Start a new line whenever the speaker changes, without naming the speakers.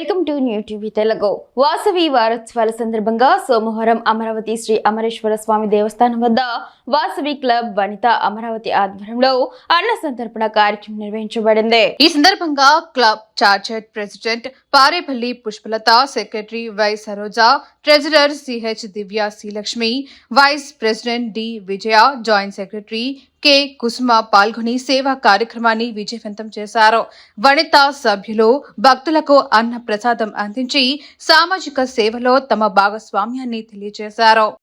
Welcome to new TV Telugu. Vasavi వారోత్సవాల సందర్భంగా సోమవారం అమరావతి శ్రీ అమరేశ్వర స్వామి దేవస్థానం వద్ద వాసవి క్లబ్ వనిత అమరావతి ఆధ్వర్యంలో అన్న సంతర్పణ కార్యక్రమం నిర్వహించబడింది.
ఈ సందర్భంగా club charter president Parepalli Pushpalatha secretary Y Saroja treasurer C H Divya Srilakshmi vice president D Vijaya joint secretary K Kusuma పాల్గొని సేవా కార్యక్రమాన్ని విజయవంతం చేశారు. వనిత సభ్యులు భక్తులకు అన్న ప్రసాదం అందించి సామాజిక సేవలో తమ భాగస్వామ్యాన్ని తెలియజేశారు.